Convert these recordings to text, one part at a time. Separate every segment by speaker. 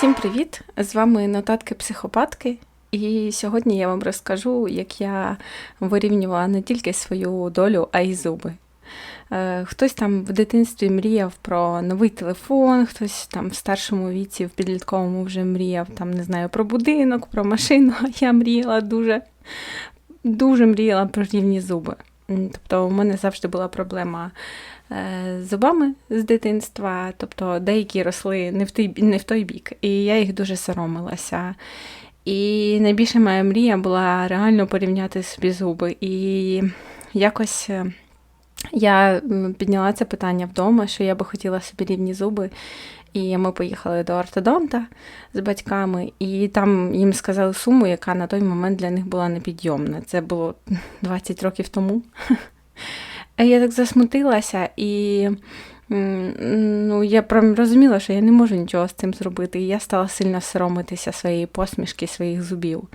Speaker 1: Всім привіт! З вами нотатки психопатки. І сьогодні я вам розкажу, як я вирівнювала не тільки свою долю, а й зуби. Е, Хтось там в дитинстві мріяв про новий телефон, хтось там в старшому віці, в підлітковому вже мріяв там, не знаю, про будинок, про машину. Я мріяла дуже, дуже мріяла про рівні зуби. Тобто у мене завжди була проблема е, з зубами з дитинства, тобто деякі росли не в той, не в той бік, і я їх дуже соромилася. І найбільша моя мрія була реально порівняти собі зуби. І якось е, я підняла це питання вдома, що я би хотіла собі рівні зуби. І ми поїхали до ортодонта з батьками, і там їм сказали суму, яка на той момент для них була непідйомна. Це було 20 років тому. Я так засмутилася, і ну, я прям розуміла, що я не можу нічого з цим зробити. І я стала сильно соромитися своєї посмішки, своїх зубів.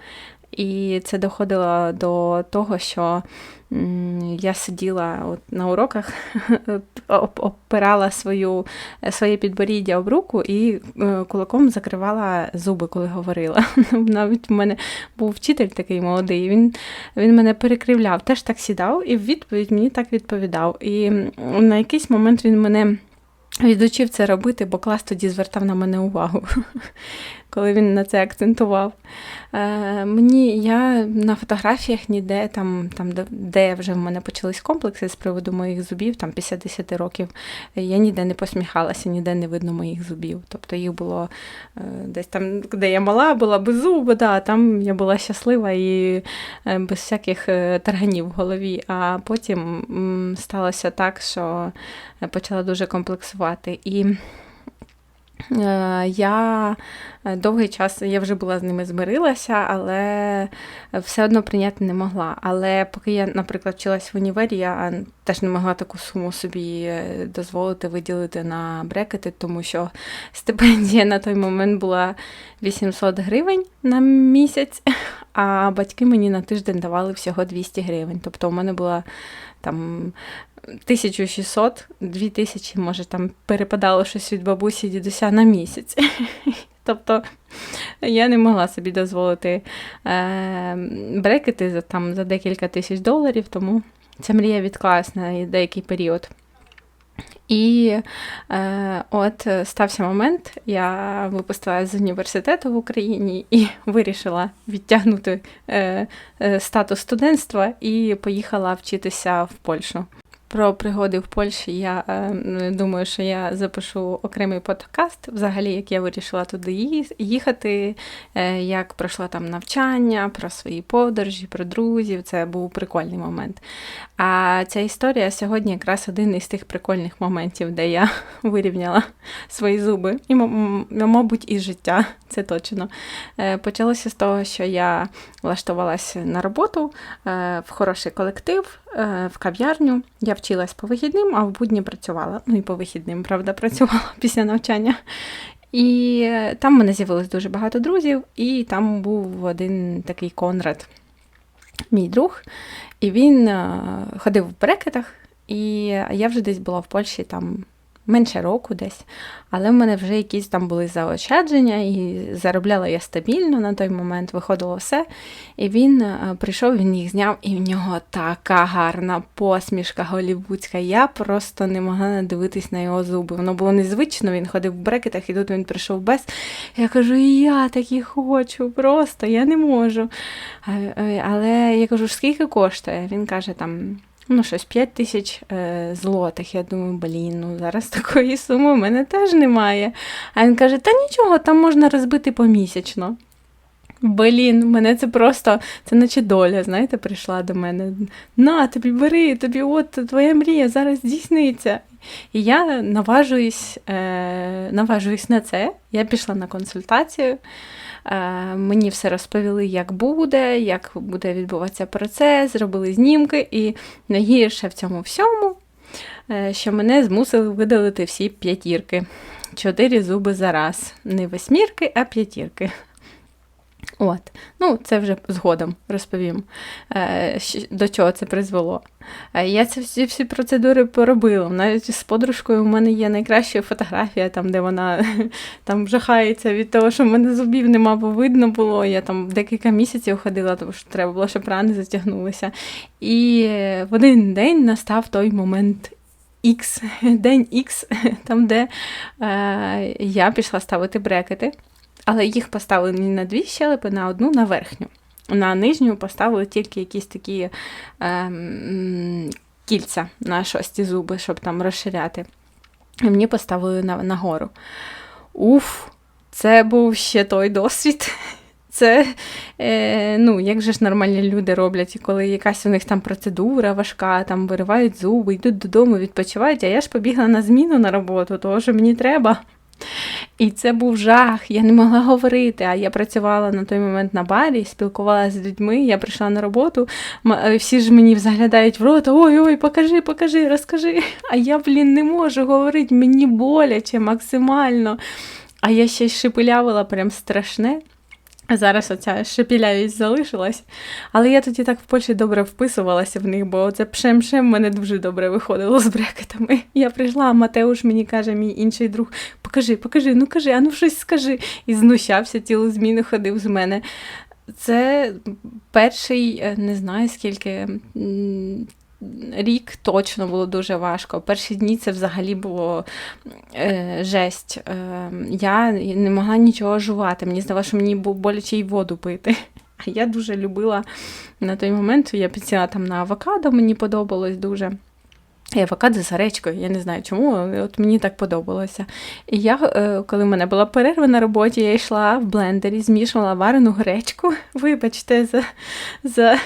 Speaker 1: І це доходило до того, що я сиділа от на уроках, оп- опирала свою, своє підборіддя об руку і е, кулаком закривала зуби, коли говорила. Навіть в мене був вчитель такий молодий, він, він мене перекривляв, теж так сідав і в відповідь мені так відповідав. І на якийсь момент він мене відучив це робити, бо клас тоді звертав на мене увагу, коли він на це акцентував. Е, мені я на фотографіях ніде, там, там де, вже в мене почались комплекси з приводу моїх зубів, там після 10 років, я ніде не посміхалася, ніде не видно моїх зубів. Тобто їх було е, десь там, де я мала, була без зуби, да, там я була щаслива і е, без всяких е, тарганів в голові. А потім сталося так, що почала дуже комплексувати. І Е, Я е, довгий час я вже була з ними змирилася, але все одно прийняти не могла. Але поки я, наприклад, вчилась в універі, я теж не могла таку суму собі е, дозволити виділити на брекети, тому що стипендія на той момент була 800 гривень на місяць, а батьки мені на тиждень давали всього 200 гривень. Тобто у мене була там 1600, 2000, може, там перепадало щось від бабусі і дідуся на місяць. Тобто я не могла собі дозволити е, брекети за, там, за декілька тисяч доларів, тому ця мрія відклалась на деякий період. І е, от стався момент, я випустилася з університету в Україні і вирішила відтягнути е, е, статус студентства і поїхала вчитися в Польщу. Про пригоди в Польщі я е, думаю, що я запишу окремий подкаст, взагалі, як я вирішила туди їхати, е, як пройшла там навчання, про свої подорожі, про друзів. Це був прикольний момент. А ця історія сьогодні якраз один із тих прикольних моментів, де я вирівняла свої зуби. І, мабуть, і життя, це точно. Е, Почалося з того, що я влаштувалася на роботу е, в хороший колектив, в кав'ярню. Я вчилась по вихідним, а в будні працювала. Ну і по вихідним, правда, працювала після навчання. І е, там в мене з'явилось дуже багато друзів, і там був один такий Конрад, мій друг, і він е, ходив в брекетах, і я вже десь була в Польщі там менше року десь, але в мене вже якісь там були заощадження, і заробляла я стабільно на той момент, виходило все. І він е, прийшов, він їх зняв, і в нього така гарна посмішка голівудська. Я просто не могла надивитись на його зуби. Воно було незвично, він ходив в брекетах, і тут він прийшов без. Я кажу, я такі хочу, просто я не можу. Е, Але я кажу, скільки коштує? Він каже, там. Ну, щось 5 тисяч е, злотих. Я думаю, блін, ну зараз такої суми в мене теж немає. А він каже: та нічого, там можна розбити помісячно. Блін, мене це просто, це наче доля, знаєте, прийшла до мене. На, тобі бери, тобі от твоя мрія зараз здійсниться. І я наважуюсь, е, наважуюсь на це. Я пішла на консультацію. Е, мені все розповіли, як буде, як буде відбуватися процес, зробили знімки, і найгірше в цьому всьому, е, що мене змусили видалити всі п'ятірки. Чотири зуби за раз. Не восьмірки, а п'ятірки. От, ну це вже згодом розповім, е, до чого це призвело. Е, Я ці всі, всі процедури поробила. Навіть з подружкою у мене є найкраща фотографія, там, де вона там жахається від того, що в мене зубів нема, бо видно було. Я там декілька місяців ходила, тому що треба було, щоб рани затягнулися. І в один день настав той момент. X, день X, там, де е, я пішла ставити брекети, але їх поставили не на дві щелепи, на одну, на верхню. На нижню поставили тільки якісь такі ем, кільця на шості зуби, щоб там розширяти. І мені поставили на, нагору. Уф, це був ще той досвід. Це, е, ну, як же ж нормальні люди роблять, коли якась у них там процедура важка, там виривають зуби, йдуть додому, відпочивають, а я ж побігла на зміну на роботу, того що мені треба. І це був жах, я не могла говорити. А я працювала на той момент на барі, спілкувалася з людьми. Я прийшла на роботу, е, всі ж мені заглядають в рот, ой, ой, покажи, покажи, розкажи. А я, блін, не можу говорити, мені боляче максимально. А я ще й шепелявила прям страшне. Зараз оця шепілявість залишилась. Але я тоді так в Польщі добре вписувалася в них, бо це пшем-пшем в мене дуже добре виходило з брекетами. Я прийшла, а Матеуш мені каже, мій інший друг, покажи, покажи, ну кажи, а ну щось скажи. І знущався, цілу зміну ходив з мене. Це перший, е, не знаю скільки. Рік точно було дуже важко. Перші дні це взагалі було е, жесть. Е, я не могла нічого жувати. Мені здавалося, що мені було боляче й воду пити. А я дуже любила на той момент, я підсіла там на авокадо, мені подобалось дуже. І авокадо з гречкою, я не знаю чому, от мені так подобалося. І я, е, коли в мене була перерва на роботі, я йшла в блендері, змішувала варену гречку. Вибачте за, за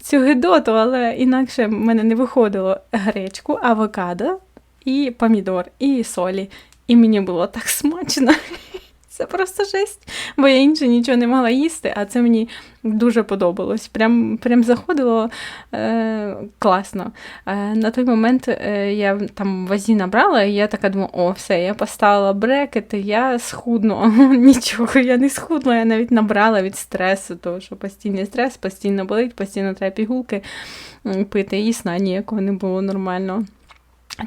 Speaker 1: цю гидоту, але інакше в мене не виходило гречку, авокадо і помідор, і солі. І мені було так смачно. Це просто жесть, бо я інше нічого не могла їсти, а це мені дуже подобалось. Прям, прям заходило е, класно. Е, на той момент е, я там вазі набрала, і я така думала, о, все, я поставила брекети, я схудну. Нічого, я не схудла, я навіть набрала від стресу, тому що постійний стрес, постійно болить, постійно треба пігулки пити, і сна ніякого не було нормально.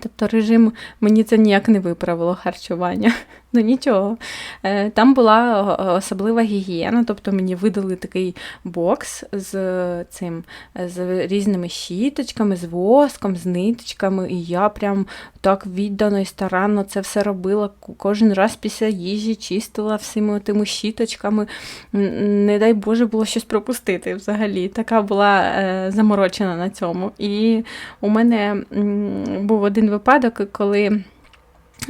Speaker 1: Тобто режим мені це ніяк не виправило харчування. Ну нічого. Е, Там була особлива гігієна, тобто мені видали такий бокс з цим, з різними щіточками, з воском, з ниточками, і я прям так віддано і старанно це все робила. Кожен раз після їжі чистила всіми тими щіточками. Не дай Боже було щось пропустити взагалі. Така була е, заморочена на цьому. І у мене був один випадок, коли.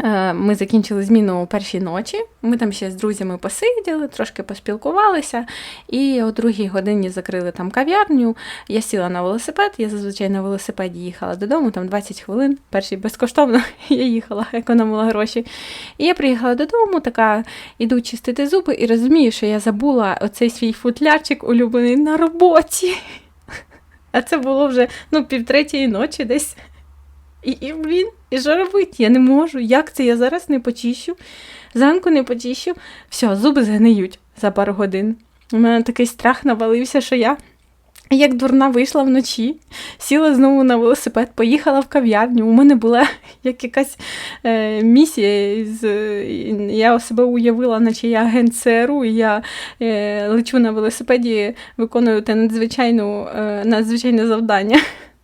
Speaker 1: Е, Ми закінчили зміну у першій ночі. Ми там ще з друзями посиділи, трошки поспілкувалися, і о другій годині закрили там кав'ярню. Я сіла на велосипед, я зазвичай на велосипеді їхала додому, там 20 хвилин. Перший безкоштовно я їхала, економила гроші. І я приїхала додому, така іду чистити зуби і розумію, що я забула оцей свій футлярчик улюблений на роботі. А це було вже ну, півтретьої ночі десь. І, і блін, і що робити? Я не можу. Як це? Я зараз не почищу, зранку не почищу. Все, зуби згниють за пару годин. У мене такий страх навалився, що я. Як дурна вийшла вночі, сіла знову на велосипед, поїхала в кав'ярню. У мене була як якась е, місія. З, я себе уявила, наче я агент ЦРУ, і я е, лечу на велосипеді, виконую те е, надзвичайне завдання.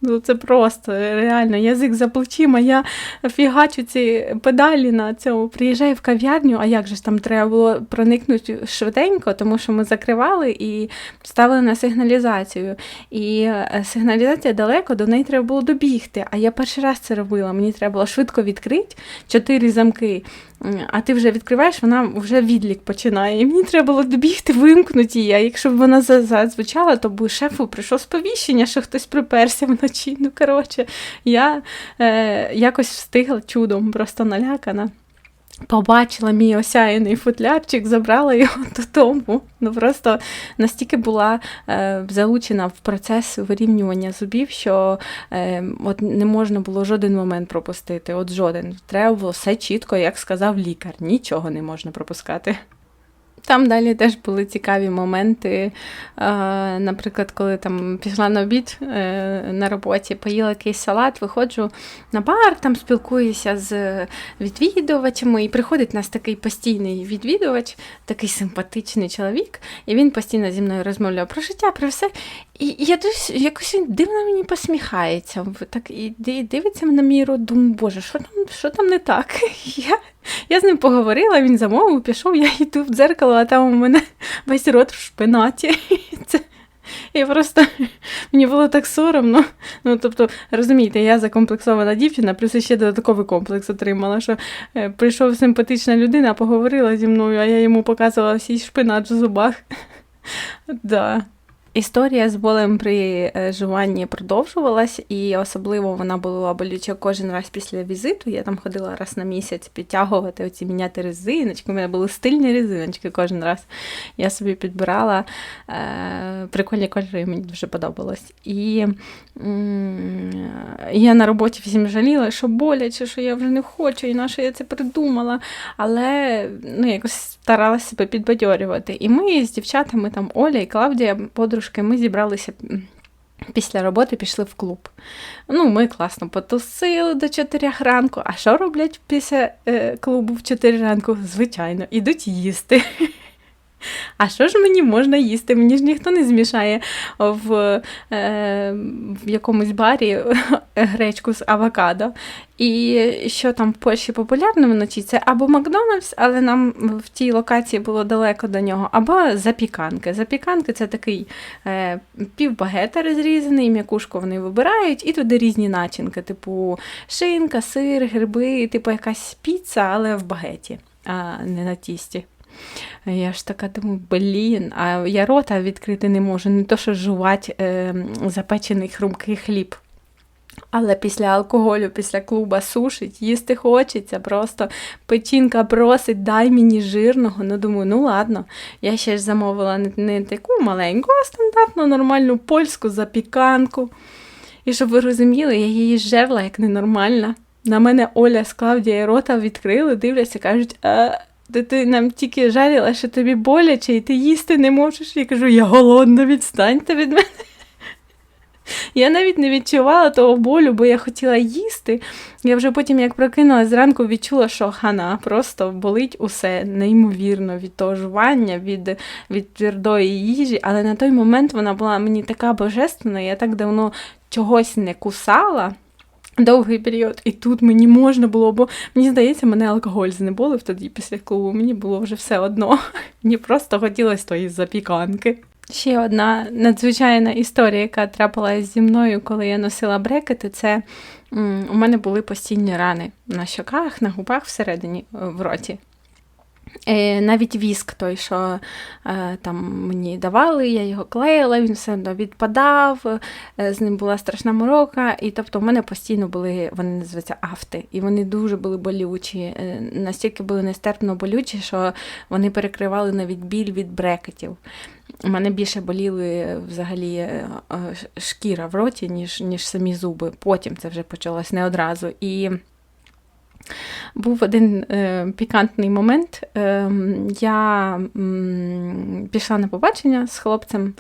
Speaker 1: Ну, це просто реально язик за плечима. Я фігачу ці педалі на цьому. Приїжджаю в кав'ярню, а як же ж там треба було проникнути швиденько, тому що ми закривали і ставили на сигналізацію. І е, сигналізація далеко, до неї треба було добігти. А я перший раз це робила. Мені треба було швидко відкрити чотири замки. А ти вже відкриваєш, вона вже відлік починає. І мені треба було добігти, вимкнути її. А якщо б вона за- зазвучала, то б шефу прийшло сповіщення, що хтось приперся вночі. Ну, коротше, я е, якось встигла чудом, просто налякана. Побачила мій осяяний футлярчик, забрала його додому. Ну просто настільки була е, залучена в процес вирівнювання зубів, що е, от не можна було жоден момент пропустити. От жоден. Треба було все чітко, як сказав лікар. Нічого не можна пропускати. Там далі теж були цікаві моменти. Е, Наприклад, коли там пішла на обід е, на роботі, поїла якийсь салат, виходжу на бар, там спілкуюся з відвідувачами, і приходить у нас такий постійний відвідувач, такий симпатичний чоловік, і він постійно зі мною розмовляв про життя, про все. І я дивлюсь, якось він дивно мені посміхається. Так і дивиться на мій рот, думаю, боже, що там, що там не так? Я, я з ним поговорила, він замовив, пішов, я йду в дзеркало, а там у мене весь рот в шпинаті. Це, я просто мені було так соромно. Ну, тобто, розумієте, я закомплексована дівчина, плюс ще додатковий комплекс отримала, що е, прийшов симпатична людина, поговорила зі мною, а я йому показувала всі шпинат в зубах. Да. Історія з болем при е, жуванні продовжувалась, і особливо вона була болюча кожен раз після візиту. Я там ходила раз на місяць підтягувати оці міняти резиночки. У мене були стильні резиночки кожен раз. Я собі підбирала е, прикольні кольори, мені дуже подобалось. І я на роботі всім жаліла, що боляче, що я вже не хочу, і на що я це придумала. Але ну, якось старалася себе підбадьорювати. І ми з дівчатами, там Оля і Клавдія, подружки, ми зібралися. Після роботи пішли в клуб. Ну, ми класно потусили до 4 ранку. А що роблять після е, клубу в 4 ранку? Звичайно, ідуть їсти. А що ж мені можна їсти? Мені ж ніхто не змішає в, е, в якомусь барі гречку з авокадо. І що там в Польщі популярно вночі, це або Макдональдс, але нам в тій локації було далеко до нього, або запіканки. Запіканки це такий е, півбагета розрізаний, м'якушку вони вибирають, і туди різні начинки, типу шинка, сир, гриби, типу якась піца, але в багеті, а не на тісті. Я ж така думаю, блін, а я рота відкрити не можу, не то що жувати е, запечений хрумкий хліб. Але після алкоголю, після клуба сушить, їсти хочеться, просто печінка просить, дай мені жирного. Ну, думаю, ну ладно. Я ще ж замовила не, не таку маленьку, а стандартну нормальну польську запіканку. І щоб ви розуміли, я її жерла як ненормальна. На мене Оля з Клавдією рота відкрили, дивляться, кажуть, а, ти, нам тільки жарила, що тобі боляче, і ти їсти не можеш. Я кажу, я голодна, відстаньте від мене. Я навіть не відчувала того болю, бо я хотіла їсти. Я вже потім, як прокинулася зранку, відчула, що хана просто болить усе неймовірно від того жування, від, від твердої їжі. Але на той момент вона була мені така божественна, я так давно чогось не кусала. Довгий період, і тут мені можна було, бо мені здається, мене алкоголь знеболив тоді після клубу. Мені було вже все одно. Мені просто хотілося тої запіканки. Ще одна надзвичайна історія, яка трапилася зі мною, коли я носила брекети, це у мене були постійні рани на щоках, на губах всередині е, в роті. Е, навіть віск той, що е, там мені давали, я його клеїла, він все одно відпадав, е, з ним була страшна морока. І тобто в мене постійно були, вони називаються афти, і вони дуже були болючі, настільки були нестерпно болючі, що вони перекривали навіть біль від брекетів. У мене більше боліли взагалі шкіра в роті, ніж, ніж самі зуби. Потім це вже почалось не одразу. І був один е, пікантний момент. Е, я м, пішла на побачення з хлопцем.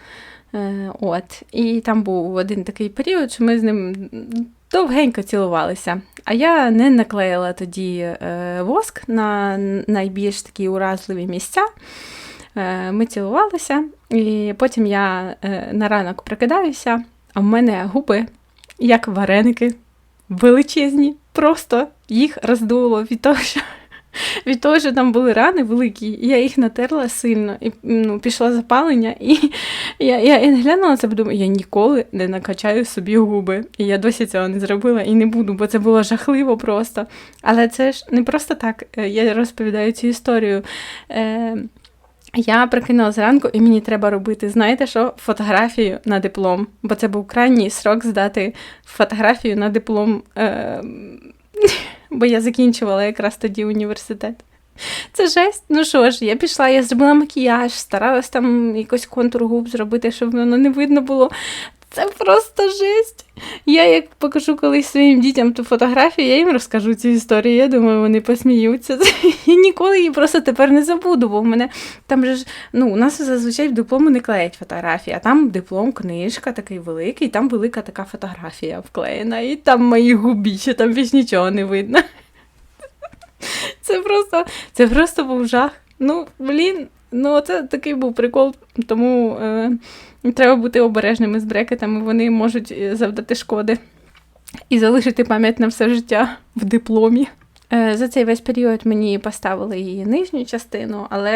Speaker 1: Е, от, і там був один такий період, що ми з ним довгенько цілувалися. А я не наклеїла тоді е, воск на найбільш такі уразливі місця. Е, ми цілувалися, і потім я е, на ранок прокидаюся, а в мене губи, як вареники, величезні. Просто їх роздуло від того, що від того, що там були рани великі, я їх натерла сильно, і ну, пішло запалення, і я я, я глянула це, думаю, я ніколи не накачаю собі губи. І я досі цього не зробила і не буду, бо це було жахливо просто. Але це ж не просто так. е, Я розповідаю цю історію. Е, я прикинула зранку, і мені треба робити, знаєте що, фотографію на диплом, бо це був крайній срок здати фотографію на диплом, е- бо я закінчувала якраз тоді університет. Це жесть. Ну що ж, я пішла, я зробила макіяж, старалась там якось контур губ зробити, щоб воно не видно було. Це просто жесть. Я як покажу колись своїм дітям ту фотографію, я їм розкажу цю історію. Я думаю, вони посміються. Я ніколи її просто тепер не забуду, бо в мене там же ж ну, у нас зазвичай в диплому не клеять фотографії, а там диплом, книжка такий великий, там велика така фотографія вклеєна, і там мої губі, ще там більш нічого не видно. Це просто, це просто був жах. Ну, блін, ну це такий був прикол, тому е, треба бути обережними з брекетами, вони можуть е, завдати шкоди і залишити пам'ять на все життя в дипломі. Е, За цей весь період мені поставили її нижню частину, але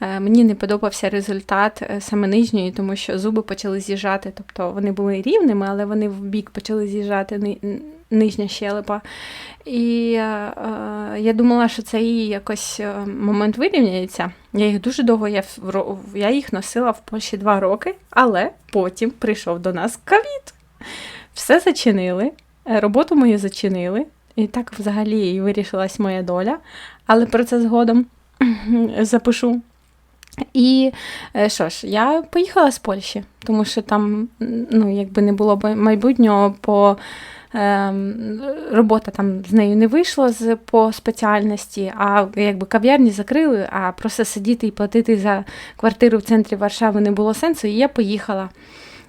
Speaker 1: е, мені не подобався результат е, саме нижньої, тому що зуби почали з'їжджати. Тобто вони були рівними, але вони в бік почали з'їжджати нижня щелепа. І я думала, що це її якось момент вирівняється. Я їх дуже довго я, я їх носила в Польщі два роки, але потім прийшов до нас ковід. Все зачинили, роботу мою зачинили. І так взагалі і вирішилась моя доля, але про це згодом запишу. І е, що ж, я поїхала з Польщі, тому що там ну, якби не було майбутнього по ем, робота там з нею не вийшла з, по спеціальності, а якби кав'ярні закрили, а просто сидіти і платити за квартиру в центрі Варшави не було сенсу, і я поїхала.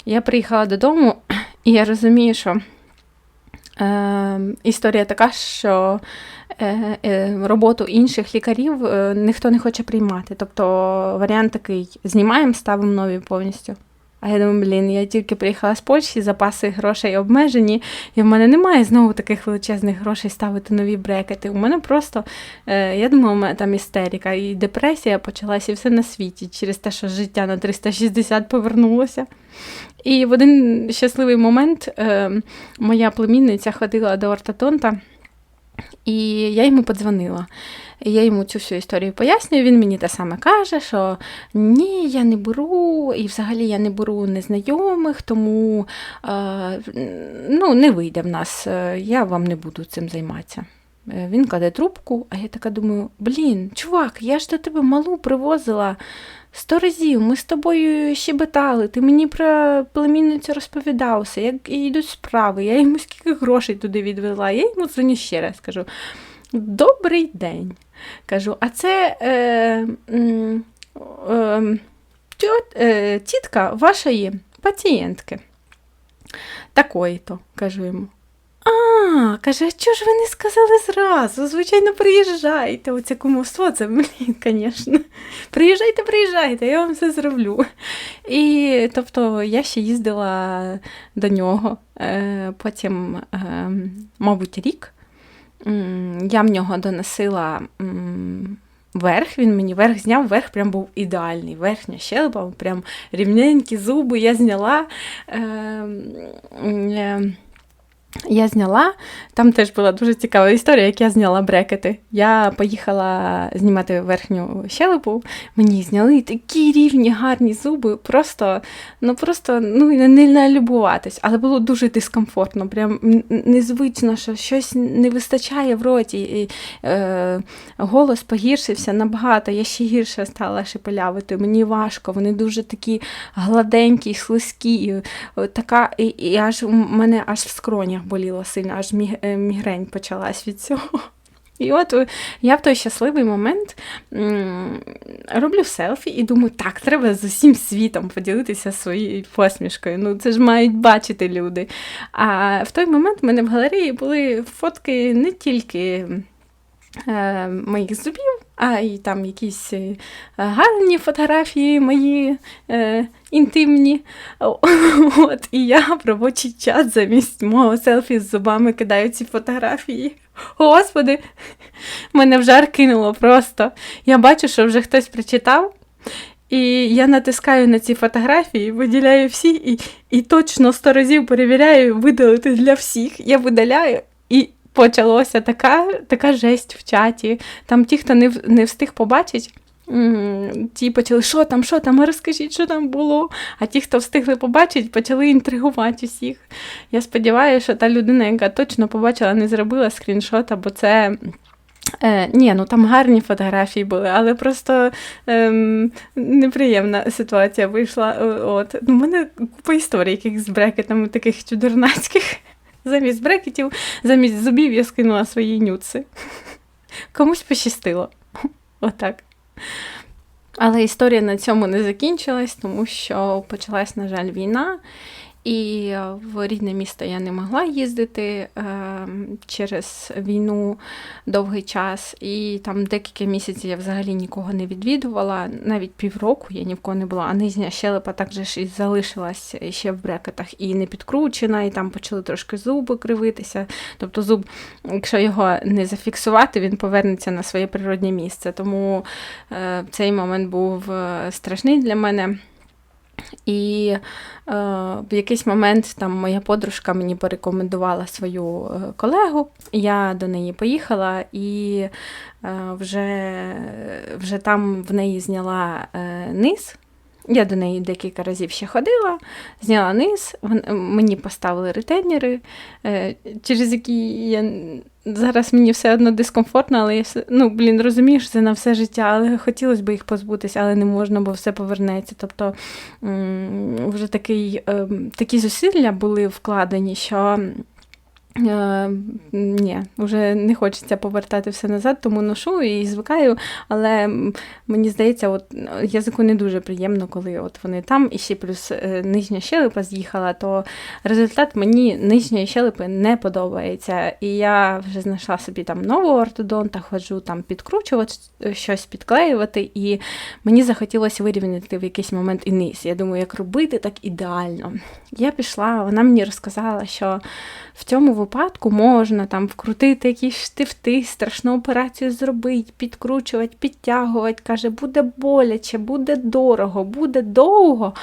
Speaker 1: Я приїхала додому, і я розумію, що е, історія така, що е, е, роботу інших лікарів е, ніхто не хоче приймати. Тобто варіант такий: знімаємо, ставимо нові повністю. А я думаю, блін, я тільки приїхала з Польщі, запаси грошей обмежені, і в мене немає знову таких величезних грошей ставити нові брекети. У мене просто, е, я думала, у мене там істерика і депресія почалася і все на світі через те, що життя на 360 повернулося. І в один щасливий момент е, моя племінниця ходила до ортодонта, і я йому подзвонила. Я йому цю всю історію пояснюю. Він мені те саме каже, що ні, я не беру, і взагалі я не беру незнайомих, тому е, ну, не вийде в нас, е, я вам не буду цим займатися. Е, Він кладе трубку, а я така думаю: блін, чувак, я ж до тебе малу привозила сто разів. Ми з тобою щебетали, ти мені про племінницю розповідався, як йдуть справи, я йому скільки грошей туди відвела. Я йому дзвоню ще раз кажу: Добрий день. Кажу, а це е, е, е, тітка вашої пацієнтки. Такої-то, кажу йому. А, каже, а чого ж ви не сказали зразу? Звичайно, приїжджайте. Оце кумовство, це, блін, звісно. Приїжджайте, приїжджайте, я вам все зроблю. І тобто я ще їздила до нього, е, потім, е, мабуть, рік. Я в нього доносила верх, він мені верх зняв, верх прям був ідеальний. Верхня щелепа, прям рівненькі зуби я зняла. Е, м, е, я зняла, там теж була дуже цікава історія, як я зняла брекети. Я поїхала знімати верхню щелепу, мені зняли такі рівні, гарні зуби, просто, ну просто ну, не налюбуватись, але було дуже дискомфортно, прям незвично, що щось не вистачає в роті. І, е, голос погіршився набагато, я ще гірше стала шепелявити, мені важко, вони дуже такі гладенькі, слизькі, Е, така, і, і аж у мене аж в скронях боліло сильно, аж е, мігрень почалась від цього. І от е, я в той щасливий момент роблю селфі і думаю, так, треба з усім світом поділитися своєю посмішкою. Ну, це ж мають бачити люди. А в той момент в мене в галереї були фотки не тільки моїх зубів, а й там якісь е, гарні фотографії мої е, інтимні. От, і я в робочий час замість мого селфі з зубами кидаю ці фотографії. Господи, мене в жар кинуло просто. Я бачу, що вже хтось прочитав. І я натискаю на ці фотографії, виділяю всі, і, і точно сто разів перевіряю видалити для всіх. Я видаляю, почалося така, така жесть в чаті. Там ті, хто не, не встиг побачити, ті почали, що там, що там, розкажіть, що там було. А ті, хто встигли побачити, почали інтригувати усіх. Я сподіваюся, що та людина, яка точно побачила, не зробила скріншота, бо це Е, Ні, ну там гарні фотографії були, але просто ем, неприємна ситуація вийшла. Е, От. Ну, У мене купа історій, яких з брекетами таких чудернацьких. Замість брекетів, замість зубів я скинула свої нюци. Комусь пощастило. Отак. Але історія на цьому не закінчилась, тому що почалась, на жаль, війна. І в рідне місто я не могла їздити е, через війну довгий час. І там декілька місяців я взагалі нікого не відвідувала. Навіть півроку я ні в кого не була. А нижня щелепа також і залишилась ще в брекетах і не підкручена, і там почали трошки зуби кривитися. Тобто зуб, якщо його не зафіксувати, він повернеться на своє природне місце. Тому е, цей момент був е, страшний для мене. І е, в якийсь момент там моя подружка мені порекомендувала свою е, колегу. Я до неї поїхала і е, вже, вже там в неї зняла е, низ. Я до неї декілька разів ще ходила, зняла низ, мені поставили ретейнери, е, через які я зараз мені все одно дискомфортно, але я все, ну, блін, розумієш, це на все життя, але хотілося б їх позбутися, але не можна, бо все повернеться. Тобто вже такий, е, такі зусилля були вкладені, що. Е, ні, вже не хочеться повертати все назад, тому ношу і звикаю. Але мені здається, от е, язику не дуже приємно, коли от вони там, і ще плюс е, нижня щелепа з'їхала, то результат мені нижньої щелепи не подобається. І я вже знайшла собі там нового ортодонта, ходжу там підкручувати е, щось, підклеювати, і мені захотілося вирівняти в якийсь момент і низ. Я думаю, як робити так ідеально. Я пішла, вона мені розказала, що в цьому випадку можна там вкрутити якісь штифти, страшну операцію зробити, підкручувати, підтягувати. Каже, буде боляче, буде дорого, буде довго,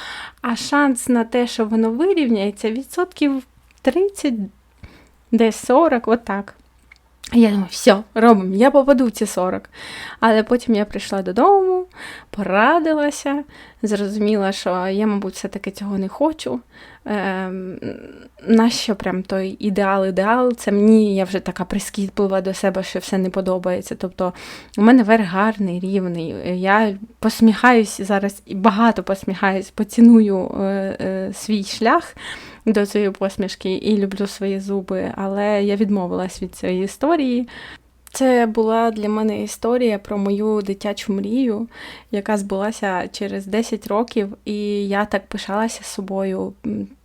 Speaker 1: а шанс на те, що воно вирівняється, відсотків 30, десь 40, отак. Я думаю, все, робимо, я попаду в ці 40. Але потім я прийшла додому, порадилася, зрозуміла, що я, мабуть, все-таки цього не хочу. Ем, нащо прям той ідеал-ідеал? Це мені я вже така прискіплива до себе, що все не подобається. Тобто у мене верх гарний, рівний. Я посміхаюсь зараз і багато посміхаюсь, поціную е, е, свій шлях до цієї посмішки і люблю свої зуби, але я відмовилась від цієї історії. Це була для мене історія про мою дитячу мрію, яка збулася через 10 років, і я так пишалася собою.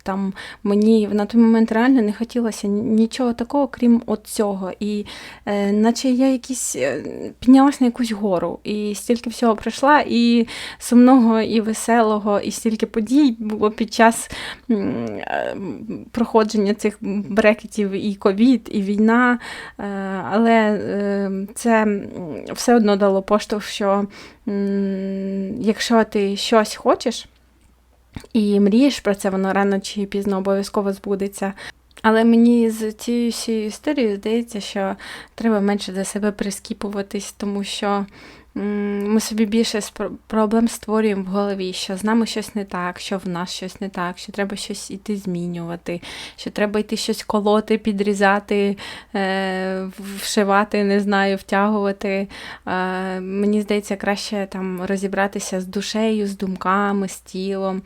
Speaker 1: Там мені на той момент реально не хотілося нічого такого, крім от цього. І е, наче я якісь е, піднялась на якусь гору, і стільки всього пройшла, і сумного, і веселого, і стільки подій було під час е, проходження цих брекетів, і ковід, і війна. Е, але е, це все одно дало поштовх, що м, якщо ти щось хочеш і мрієш про це, воно рано чи пізно обов'язково збудеться. Але мені з цією всією історією здається, що треба менше за себе прискіпуватись, тому що ми собі більше проблем створюємо в голові, що з нами щось не так, що в нас щось не так, що треба щось іти змінювати, що треба йти щось колоти, підрізати, е, вшивати, не знаю, втягувати. Е, мені здається, краще там розібратися з душею, з думками, з тілом.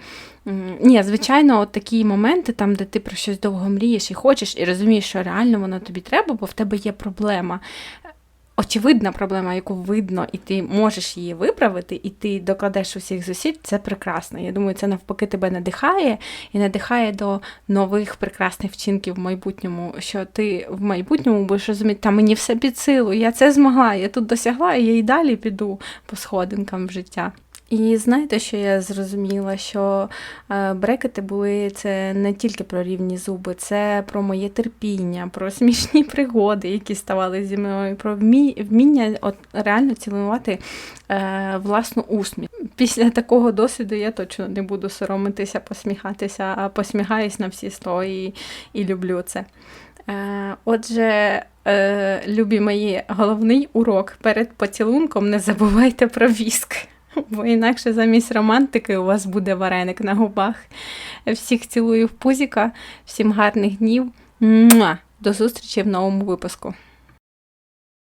Speaker 1: Ні, звичайно, от такі моменти, там, де ти про щось довго мрієш і хочеш, і розумієш, що реально воно тобі треба, бо в тебе є проблема. Очевидна проблема, яку видно, і ти можеш її виправити, і ти докладеш усіх зусиль, це прекрасно. Я думаю, це навпаки тебе надихає і надихає до нових прекрасних вчинків в майбутньому, що ти в майбутньому будеш розуміти, та мені все під силу, я це змогла, я тут досягла, і я і далі піду по сходинкам в життя. І знаєте, що я зрозуміла, що е, брекети були це не тільки про рівні зуби, це про моє терпіння, про смішні пригоди, які ставали зі мною, про вміння от, реально цілувати е, власну усміх. Після такого досвіду я точно не буду соромитися, посміхатися, а посміхаюсь на всі сто і, і люблю це. Е, Отже, е, любі мої, головний урок перед поцілунком не забувайте про віск. Бо інакше замість романтики у вас буде вареник на губах. Всіх цілую в пузіка, всім гарних днів. До зустрічі в новому випуску.